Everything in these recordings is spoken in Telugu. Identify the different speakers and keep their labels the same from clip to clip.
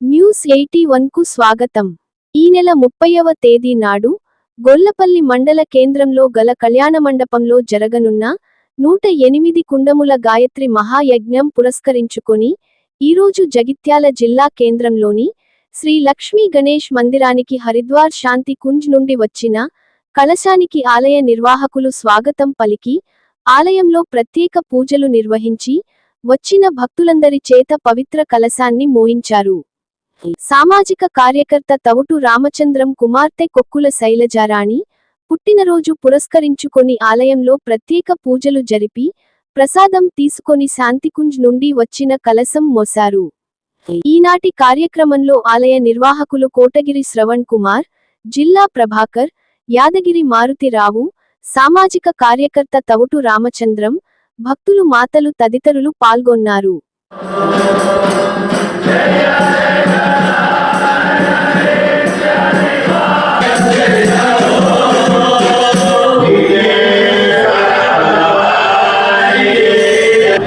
Speaker 1: న్యూస్ ఎయిటీ కు స్వాగతం. ఈ నెల ముప్పైవ తేదీ నాడు గొల్లపల్లి మండల కేంద్రంలో గల కళ్యాణ మండపంలో జరగనున్న నూట ఎనిమిది కుండముల గాయత్రి మహాయజ్ఞం పురస్కరించుకొని ఈరోజు జగిత్యాల జిల్లా కేంద్రంలోని శ్రీ లక్ష్మీ గణేష్ మందిరానికి హరిద్వార్ శాంతి కుంజ్ నుండి వచ్చిన కలశానికి ఆలయ నిర్వాహకులు స్వాగతం పలికి ఆలయంలో ప్రత్యేక పూజలు నిర్వహించి వచ్చిన భక్తులందరి చేత పవిత్ర కలశాన్ని మోయించారు. సామాజిక కార్యకర్త తవుటు రామచంద్రం కుమార్తె కొక్కుల శైలజారాణి పుట్టినరోజు పురస్కరించుకొని ఆలయంలో ప్రత్యేక పూజలు జరిపి ప్రసాదం తీసుకొని శాంతికుంజ్ నుండి వచ్చిన కలశం మోశారు. ఈనాటి కార్యక్రమంలో ఆలయ నిర్వాహకులు కోటగిరి శ్రవణ్ కుమార్ జిల్లా ప్రభాకర్ యాదగిరి మారుతిరావు సామాజిక కార్యకర్త తవుటు రామచంద్రం భక్తులు మాతలు తదితరులు పాల్గొన్నారు.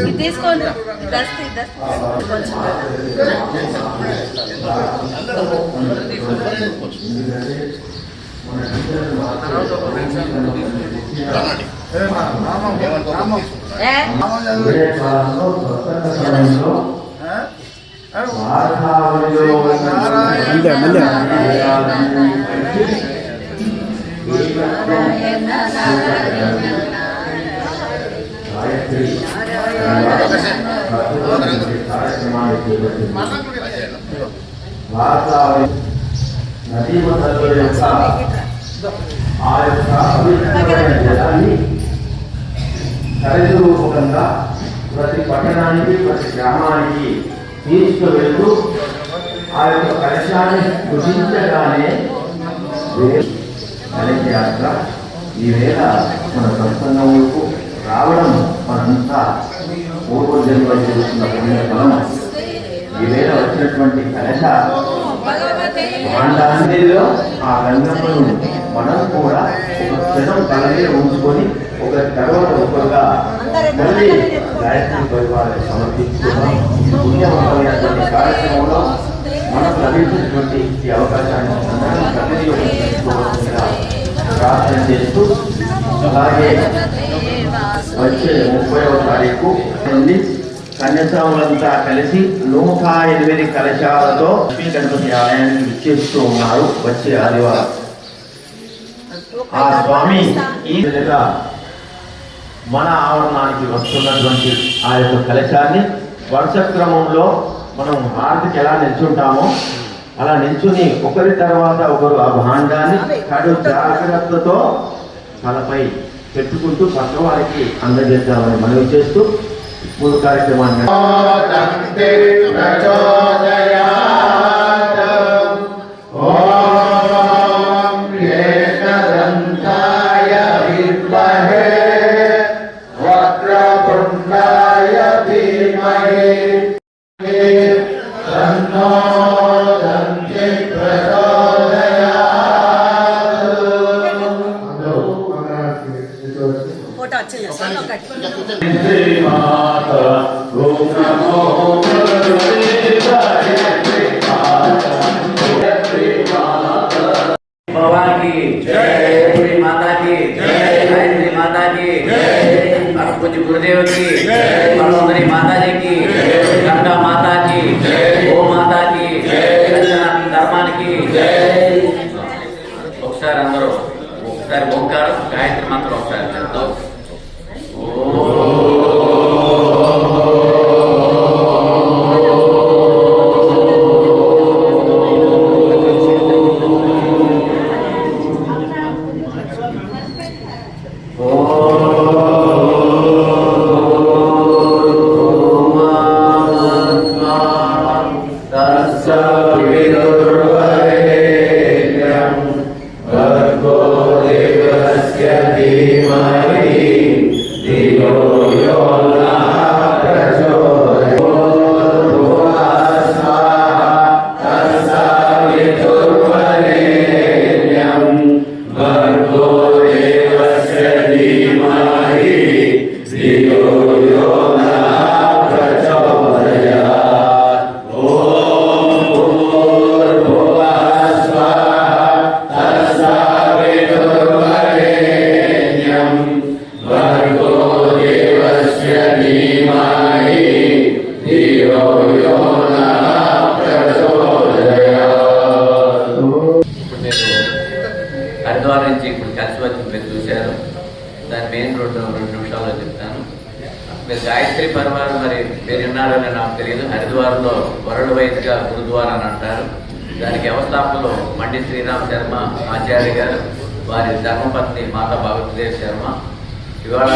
Speaker 2: ఇది తీసుకోండి. దస్తి దస్తి. కొంచెం
Speaker 3: ముందే
Speaker 4: యొక్క ఆ యొక్క అభివృద్ధి జలాన్ని రూపకంగా ప్రతి పట్టణానికి ప్రతి గ్రామానికి తీసుకువెళ్తూ ఆ యొక్క కలశాన్ని కృషించగానే గణేష్ యాత్ర ఈవేళ మన సత్సంగములకు రావడం మనంతా పూర్వజన్మ చేస్తున్న పుణ్యఫలం ఈవేళ వచ్చినటువంటి కలశ భాండాంతిలో ఆ రంగంలో మనం కూడా ఒక క్షణం తల ఉంచుకొని ఒక తర్వాత ఒకరుగా మళ్ళీ గాయత్రి పరివారం సమర్పించుకున్నాం ఈ పుణ్యవంతమైనటువంటి కార్యక్రమంలో మనకు లభించినటువంటి ఈ అవకాశాన్ని అందరం సద్వినియోగం ప్రార్థన చేస్తూ అలాగే వచ్చే ముప్పైవ తారీఖు నుండి కన్యస్వాములంతా కలిసి నూట ఎనిమిది కలశాలతో లక్ష్మీ గణపతి ఆలయానికి విచ్చేస్తూ ఉన్నారు వచ్చే ఆదివారం. ఆ స్వామి ఈ విధంగా మన ఆవరణానికి వస్తున్నటువంటి ఆ యొక్క కలశాన్ని వరుస క్రమంలో మనం హారతికి ఎలా నిల్చుంటామో అలా నిల్చుని ఒకరి తర్వాత ఒకరు ఆ భాండాన్ని కడు జాగ్రత్తతో తలపై పెట్టుకుంటూ పక్క వారికి అందజేద్దామని మనవి చేస్తూ మూడు కార్యక్రమాన్ని
Speaker 5: भगवान की जय श्री माता की जय गायत्री माता की जय और कुछ गुरुदेव की जय मनोदरी माता హరిద్వార్ నుంచి ఇప్పుడు కలిసి వచ్చి మీరు చూశారు. దాని మెయిన్ రోడ్డు రెండు నిమిషాల్లో చెప్తాను. మీరు గాయత్రి పరివారం మరి మీరు విన్నారని నాకు తెలియదు. హరిద్వార్లో వరల్డ్ వైద్గా గురుద్వారా అని అంటారు. దానికి వ్యవస్థాపకులు మండి శ్రీరామ్ శర్మ ఆచార్య గారు వారి ధర్మపత్ని మాతా భగవతిదేవ్ శర్మ. ఇవాళ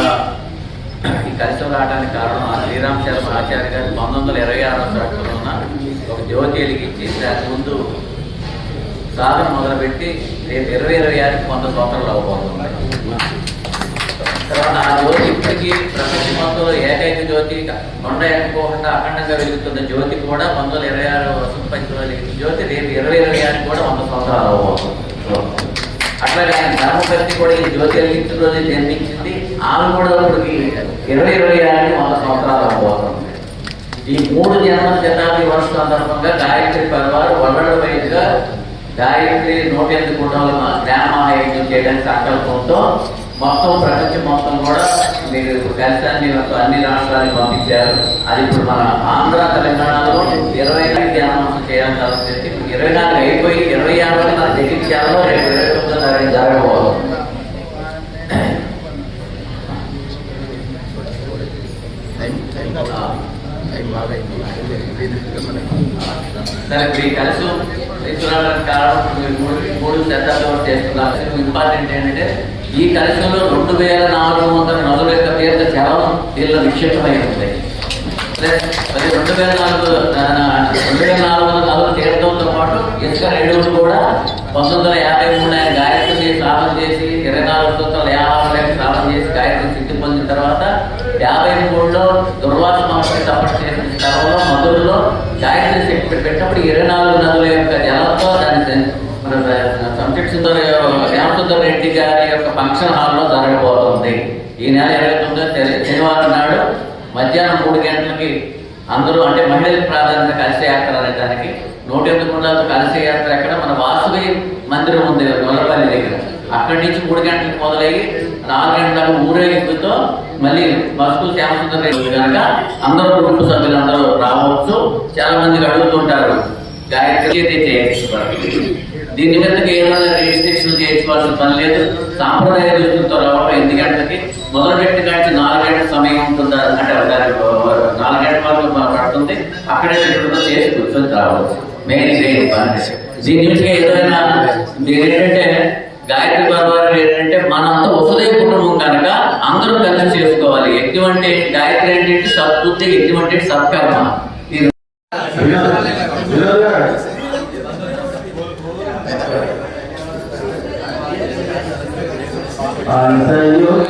Speaker 5: ఈ కలిసి రావడానికి కారణం ఆ శ్రీరామ్ శర్మ ఆచార్య గారు పంతొమ్మిది వందల ఇరవై ఆరో సంవత్సరంలో ఒక జ్యోతి వెలిగించి దాని ముందు సాధన మొదలుపెట్టి రేపు ఇరవై ఇరవై ఆరుకి వంద సంవత్సరాలు అవ్వబోతుంది తర్వాత ఆ జ్యోతి ఇప్పటికీ ప్రపంచ మొత్తంలో ఏకైక జ్యోతి కొండ ఎక్కకోకుండా అఖండంగా వెలుగుతున్న జ్యోతి కూడా పంతొమ్మిది వందల ఇరవై ఆరు వసంత పంచంలో వెలిగిన జ్యోతి రేపు ఇరవై ఇరవై ఆరుకి కూడా వంద సంవత్సరాలు అవ్వబోతుంది అట్లాగే ఆయన ధర్మశక్తి కూడా ఈ జ్యోతి వెలిగించిన జన్మించింది. ఆమె కూడా ఇప్పటికి ఇరవై ఇరవై ఆరుకి వంద సంవత్సరాలు అవ్వబోతుంది ఈ మూడు జన్మ శతాబ్ది వర్ష సందర్భంగా గాయత్రి పరివారు వల్లడ వైద్యుగా గాయత్రి నూట ఎనిమిది కుటుంబాల జ్ఞానమహాయజ్ఞం చేయడానికి సంకల్పంతో మొత్తం ప్రపంచం మొత్తం కూడా మీరు కలిసాన్ని అన్ని రాష్ట్రాలకు పంపించారు. అది ఇప్పుడు మన ఆంధ్ర తెలంగాణలో ఇరవై నాలుగు జ్ఞానమాసం చేయాలని తలపెట్టి ఇరవై నాలుగు అయిపోయి ఇరవై ఆరు వరకు మన జగిత్యాలలో రేపు ఇరవై తొమ్మిదో తారీఖు జరగబోతుంది సరే కలిసి. చేస్తున్నారని కారణం మీరు మూడు మూడు శతాబ్దం చేస్తున్నారు. ఇంపార్టెంట్ ఏంటంటే ఈ కలిసంలో రెండు వేల నాలుగు వందల నదుల యొక్క తీర్థ చలం వీళ్ళ నిక్షిప్తమై ఉంది. అది రెండు వేల నాలుగు రెండు వేల నాలుగు వందల నదుల తీర్థంతో పాటు ఇసుక రేణువులు కూడా పంతొమ్మిది వందల యాభై మూడు ఆయన గాయత్రి సాధన చేసి ఇరవై నాలుగు సంవత్సరాల యాభై సాధన చేసి గాయత్రి సిద్ధి పొందిన తర్వాత యాభై మూడులో దుర్వాస మహర్షి తపస్సు చేసిన స్థలంలో మధురలో గాయత్రి శక్తి పెట్టినప్పుడు ఇరవై నాలుగు నదుల యొక్క సంతృప్తి రెడ్డి గారి యొక్క ఫంక్షన్ హాల్లో జరగబోతుంది. ఈ నెల ఇరవై తొమ్మిదో శనివారం నాడు మధ్యాహ్నం మూడు గంటలకి అందరూ అంటే మహిళలకు ప్రాధాన్యత కలిసి యాత్ర అనే దానికి నూట ఎనిమిది కుండాలతో కలిసి యాత్ర ఎక్కడ? మన వాసువి మందిరం ఉంది గొల్లపల్లి దగ్గర. అక్కడి నుంచి మూడు గంటలకు మొదలయ్యి నాలుగు గంటలకు ఊరేగింపుతో మళ్ళీ బస్సు శ్యామసుందర్ రెడ్డి కనుక అందరూ కుటుంబ సభ్యులు అందరూ రావచ్చు. చాలా మందికి అడుగుతుంటారు గాయత్రి అయితే దీని మీదకి ఏమైనా రిజిస్ట్రేషన్ చేయించుకోవాల్సిన పని లేదు. సాంప్రదాయ దుస్తులతో రావడం ఎనిమిది గంటలకి మొదలు పెట్టి నాలుగు గంటల సమయం ఉంటుంది. అంటే దానికి నాలుగు గంటల వరకు పడుతుంది. అక్కడే చేసి కూర్చొని రావచ్చు మెయిన్ ఇదే పని. దీని నుంచి ఏదైనా దీని ఏంటంటే గాయత్రి పర్వాలు ఏంటంటే మనంతా వసుదయ కుటుంబం కనుక అందరూ కలిసి చేసుకోవాలి. యజ్ఞం అంటే గాయత్రి ఏంటంటే సద్బుద్ధి యజ్ఞం అంటే సత్కర్మ
Speaker 4: Hasta yo